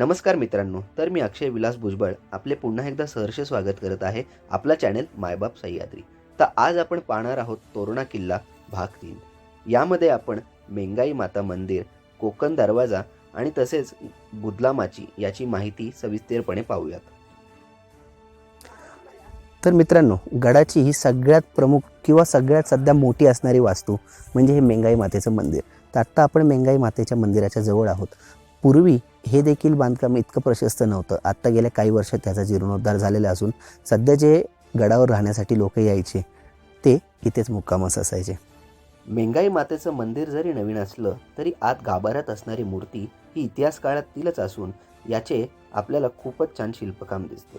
नमस्कार मित्रांनो तर मी अक्षय विलास भुजबळ आपले पुन्हा एकदा सहर्ष स्वागत करत आहे आपला चॅनेल मायबाप सह्याद्री. तर आज आपण पाहणार आहोत तोरणा किल्ला भाग तीन. यामध्ये आपण मेंगाई माता मंदिर कोकण दरवाजा आणि तसेच बुदलामाची याची माहिती सविस्तरपणे पाहूयात. तर मित्रांनो गडाची ही सगळ्यात प्रमुख किंवा सगळ्यात सध्या मोठी असणारी वास्तू म्हणजे हे मेंगाई मातेचं मंदिर. तर आत्ता आपण मेंगाई मातेच्या मंदिराच्या जवळ आहोत. पूर्वी हे देखील बांधकाम इतकं प्रशस्त नव्हतं. आत्ता गेल्या काही वर्षात त्याचा जीर्णोद्धार झालेला असून सध्या जे गडावर राहण्यासाठी लोक यायचे ते इथेच मुक्कामच असायचे. मेंगाई मातेचं मंदिर जरी नवीन असलं तरी आत गाभाऱ्यात असणारी मूर्ती ही इतिहास काळातीलच असून याचे आपल्याला खूपच छान शिल्पकाम दिसते.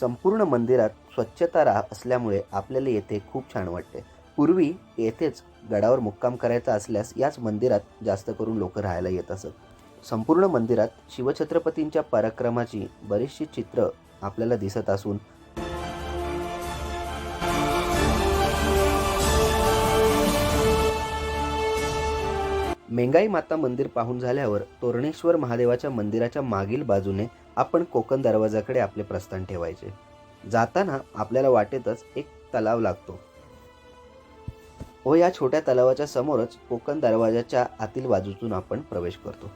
संपूर्ण मंदिरात स्वच्छता रा असल्यामुळे आपल्याला येथे खूप छान वाटते. पूर्वी येथेच गडावर मुक्काम करायचा असल्यास याच मंदिरात जास्त करून लोक राहायला येत असत. संपूर्ण मंदिरात शिवछत्रपतींच्या पराक्रमाची बरीचशी चित्र आपल्याला दिसत असून मेंगाई माता मंदिर पाहून झाल्यावर तोरणेश्वर महादेवाच्या मंदिराच्या मागील बाजूने आपण कोकण दरवाजाकडे आपले प्रस्थान ठेवायचे. जाताना आपल्याला वाटेतच एक तलाव लागतो. व या छोट्या तलावाच्या समोरच कोकण दरवाजाच्या आतील बाजूतून आपण प्रवेश करतो.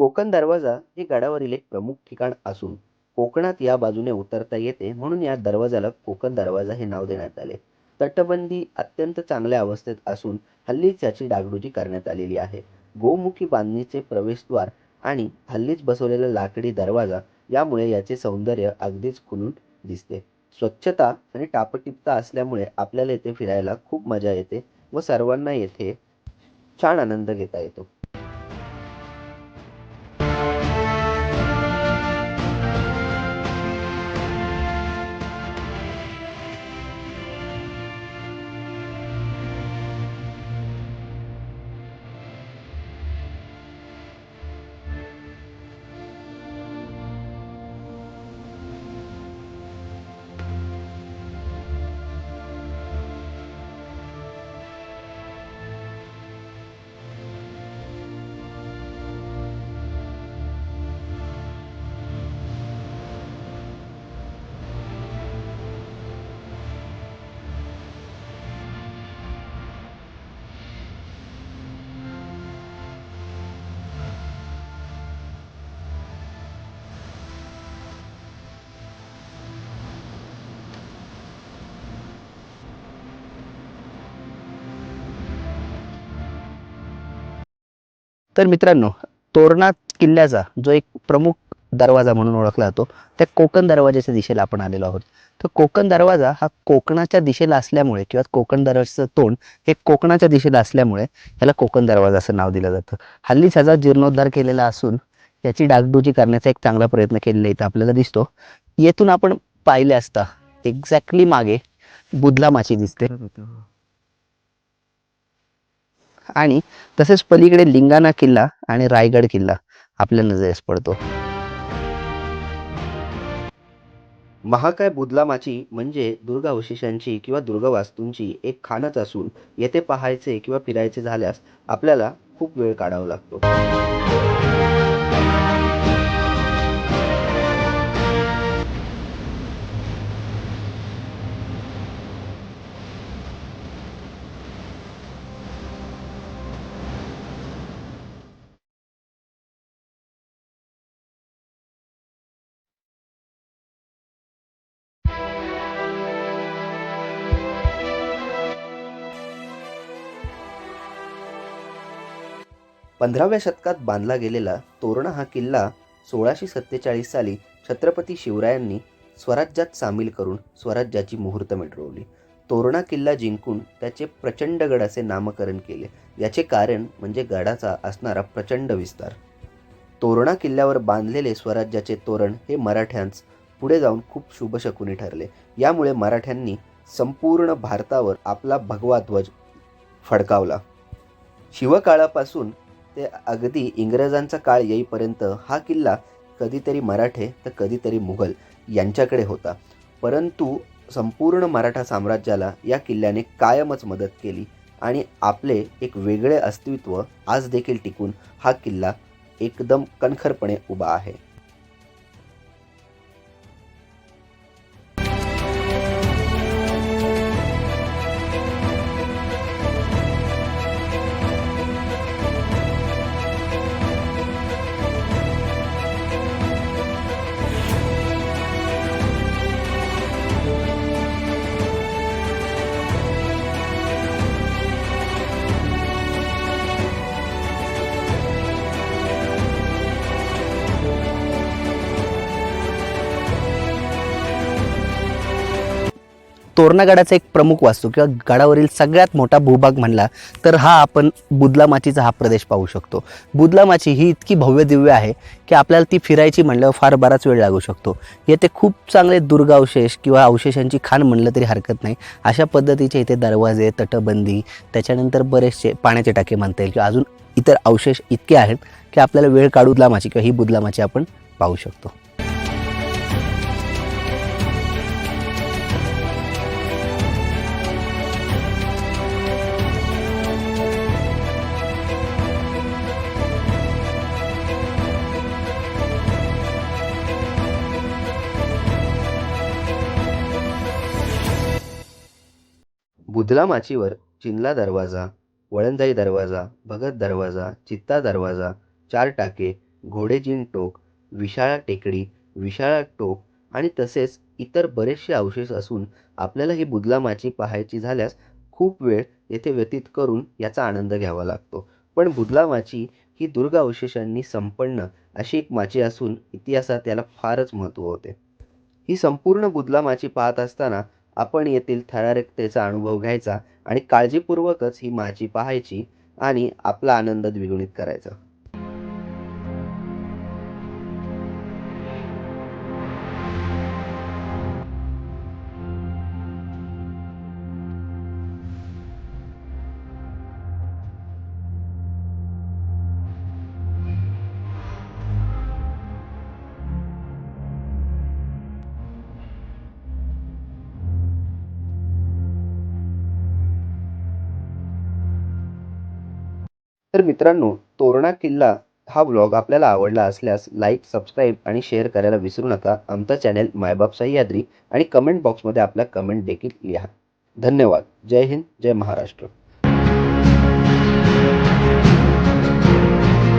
कोकण दरवाजा हे गडावरील एक प्रमुख ठिकाण असून कोकणात या बाजूने उतरता येते म्हणून या दरवाजाला कोकण दरवाजा हे नाव देण्यात आले. तटबंदी अत्यंत चांगल्या अवस्थेत असून हल्लीच याची डागडुजी करण्यात आलेली आहे. गोमुखी बांधणीचे प्रवेशद्वार आणि हल्लीच बसवलेला लाकडी दरवाजा यामुळे याचे सौंदर्य अगदीच खुलून दिसते. स्वच्छता आणि टापटिपता असल्यामुळे आपल्याला येथे फिरायला खूप मजा येते व सर्वांना येथे छान आनंद घेता येतो. तर मित्रांनो तोरणा किल्ल्याचा जो एक प्रमुख दरवाजा म्हणून ओळखला जातो त्या कोकण दरवाजाच्या दिशेला आपण आलेलो आहोत. तर कोकण दरवाजा हा कोकणाच्या दिशेला असल्यामुळे किंवा कोकण दरवाजाचं तोंड हे कोकणाच्या दिशेला असल्यामुळे याला कोकण दरवाजा असं नाव दिलं जातं. हल्लीच ह्याचा जीर्णोद्धार केलेला असून याची डागडुजी करण्याचा एक चांगला प्रयत्न केलेला इथं आपल्याला दिसतो. येथून आपण पाहिले असता एक्झॅक्टली मागे बुधला माची दिसते. आणि तसेच पलीकडे लिंगाणा किल्ला आणि रायगड किल्ला आपल्या नजरेस पडतो. महाकाय बुदलामाची म्हणजे दुर्गा अवशेषांची किंवा दुर्गा वास्तूंची एक खानच असून येथे पाहायचे किंवा फिरायचे झाल्यास आपल्याला खूप वेळ काढावा लागतो. पंधराव्या शतकात बांधला गेलेला तोरणा हा किल्ला सोळाशे सत्तेचाळीस साली छत्रपती शिवरायांनी स्वराज्यात सामील करून स्वराज्याची मुहूर्त मिटवली. तोरणा किल्ला जिंकून त्याचे प्रचंडगड असे नामकरण केले. याचे कारण म्हणजे गडाचा असणारा प्रचंड विस्तार. तोरणा किल्ल्यावर बांधलेले स्वराज्याचे तोरण हे मराठ्यांस पुढे जाऊन खूप शुभशकुनी ठरले. यामुळे मराठ्यांनी संपूर्ण भारतावर आपला भगवा ध्वज फडकावला. शिवकाळापासून ते अगदी इंग्रजांचा काळ येईपर्यंत हा किल्ला कधीतरी मराठे तर कधीतरी मुघल यांच्याकडे होता. परंतु संपूर्ण मराठा साम्राज्याला या किल्ल्याने कायमच मदत केली आणि आपले एक वेगळे अस्तित्व आज देखील टिकून हा किल्ला एकदम कणखरपणे उभा आहे. तोरणागडाचा एक प्रमुख वास्तू किंवा गडावरील सगळ्यात मोठा भूभाग म्हणला तर हा आपण बुदलामाचीचा हा प्रदेश पाहू शकतो. बुदलामाची ही इतकी भव्य दिव्य आहे की आपल्याला ती फिरायची म्हणल्यावर फार बराच वेळ लागू शकतो. येथे खूप चांगले दुर्गावशेष किंवा अवशेषांची खाण म्हणलं तरी हरकत नाही. अशा पद्धतीचे इथे दरवाजे तटबंदी त्याच्यानंतर बरेचसे पाण्याचे टाके म्हणता येईल किंवा अजून इतर अवशेष इतके आहेत की आपल्याला वेळ काढू लामाची किंवा ही बुदलामाची आपण पाहू शकतो. बुधला माचीवर चिनला दरवाजा वळंजाई दरवाजा भगत दरवाजा चित्ता दरवाजा चार टाके घोडेजीन टोक विशाळा टेकडी विशाळा टोक आणि तसेच इतर बरेचसे अवशेष असून आपल्याला ही बुधला माची पाहायची झाल्यास खूप वेळ येथे व्यतीत करून याचा आनंद घ्यावा लागतो. पण बुधला माची ही दुर्ग अवशेषांनी संपन्न अशी एक माची असून इतिहासात याला फारच महत्त्व होते. ही संपूर्ण बुधला माची पाहत असताना आपण येथील थरारकतेचा अनुभव घ्यायचा आणि काळजीपूर्वकच ही माची पाहायची आणि आपला आनंद द्विगुणित करायचा. तर मित्रांनो तोरणा किल्ला हा व्लॉग आपल्याला आवडला असल्यास लाईक सबस्क्राईब आणि शेअर करायला विसरू नका. आमचा चॅनल मायबाप सह्याद्री आणि कमेंट बॉक्समध्ये आपला कमेंट देखील लिहा. धन्यवाद. जय हिंद जय महाराष्ट्र.